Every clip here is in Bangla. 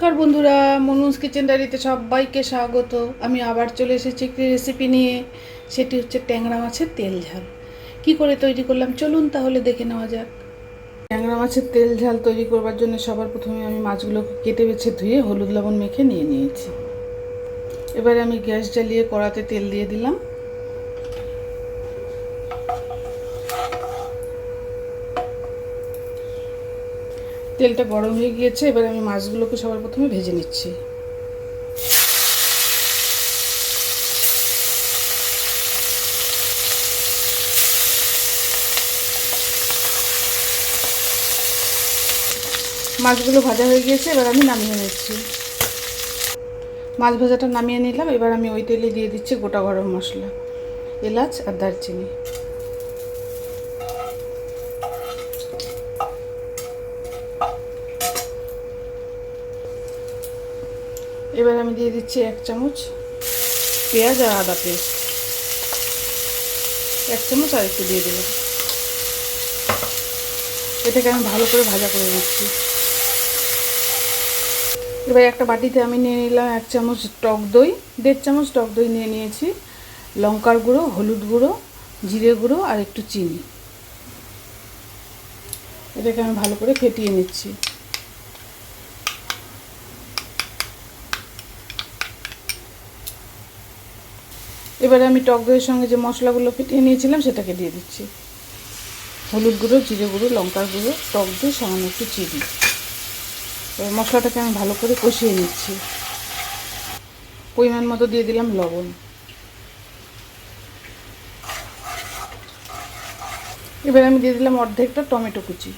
নমস্কার বন্ধুরা, মনুজ কিচেন ডায়েরিতে সবাইকে স্বাগত। আমি আবার চলে এসেছি একটি রেসিপি নিয়ে, সেটি হচ্ছে ট্যাংরা মাছের তেল ঝাল। কি করে তৈরি করলাম? চলুন তাহলে দেখে নেওয়া যাক। ট্যাংরা মাছের তেল ঝাল তৈরি করবার জন্য সবার প্রথমে আমি মাছগুলোকে কেটে বেছে ধুয়ে হলুদ লবণ মেখে নিয়ে নিয়েছি। এবারে আমি গ্যাস জ্বালিয়ে কড়াতে তেল দিয়ে দিলাম। তেলটা গরম হয়ে গিয়েছে, এবার আমি মাছগুলোকে সবার প্রথমে ভেজে নিচ্ছি। মাছগুলো ভাজা হয়ে গিয়েছে, এবার আমি নামিয়ে নিচ্ছি। মাছ ভাজাটা নামিয়ে নিলাম, এবার আমি ওই তেলে দিয়ে দিচ্ছি গোটা গরম মশলা, এলাচ আর দারচিনি। এবার আমি দিয়ে দিচ্ছি এক চামচ পেঁয়াজ আর আদা পেস্ট। এক চামচ আর একটু দিয়ে দিলাম। এটাকে আমি ভালো করে ভাজা করে নিচ্ছি। এবার একটা বাটিতে আমি নিয়ে নিলাম এক চামচ টক দই, দেড় চামচ টক দই নিয়ে নিয়েছি। লঙ্কার গুঁড়ো, হলুদ গুঁড়ো, জিরে গুঁড়ো আর একটু চিনি। এটাকে আমি ভালো করে ফেটিয়ে নিচ্ছি। এবারে আমি টক দইয়ের সঙ্গে যে মশলাগুলো ফেটিয়ে নিয়েছিলাম সেটাকে দিয়ে দিচ্ছি। হলুদ গুঁড়ো, জিরে গুঁড়ো, লঙ্কার গুঁড়ো, টক দই, সামান্য একটু চিনি। এবার মশলাটাকে আমি ভালো করে কষিয়ে নিচ্ছি। পরিমাণ মতো দিয়ে দিলাম লবণ। এবার আমি দিয়ে দিলাম অর্ধেকটা টমেটো কুচি।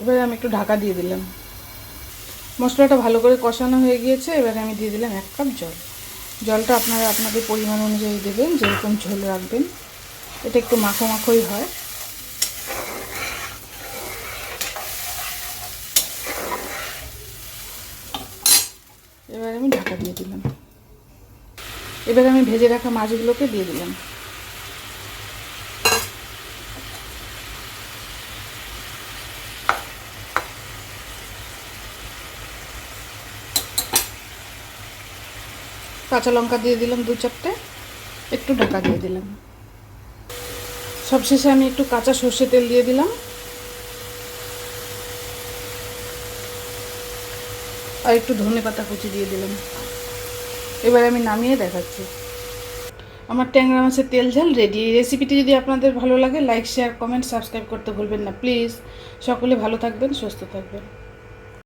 এবারে আমি একটু ঢাকা দিয়ে দিলাম। মশলাটা ভালো করে কষানো হয়ে গিয়েছে, এবারে আমি দিয়ে দিলাম এক কাপ জল। জলটা আপনারা আপনাদের পরিমাণ অনুযায়ী দেবেন, যেরকম ঝোল রাখবেন। এটা একটু মাখো মাখোই হয়। এবার আমি ঢাকা দিয়ে দিলাম। এবার আমি ভেজে রাখা মাছগুলোকে দিয়ে দিলাম। কাঁচা লঙ্কা দিয়ে দিলাম দু চারটে, একটু ঢাকা দিয়ে দিলাম। সবশেষে আমি একটু কাঁচা সর্ষে তেল দিয়ে দিলাম। আর একটু ধনে পাতা কুচি দিয়ে দিলাম। এবার আমি নামিয়ে দেখাচ্ছি। আমার ট্যাংরা মাছের তেল ঝাল রেডি এই রেসিপিটি যদি আপনাদের ভালো লাগে লাইক শেয়ার কমেন্ট সাবস্ক্রাইব করতে ভুলবেন না প্লিজ সকলে ভালো থাকবেন, সুস্থ থাকবেন।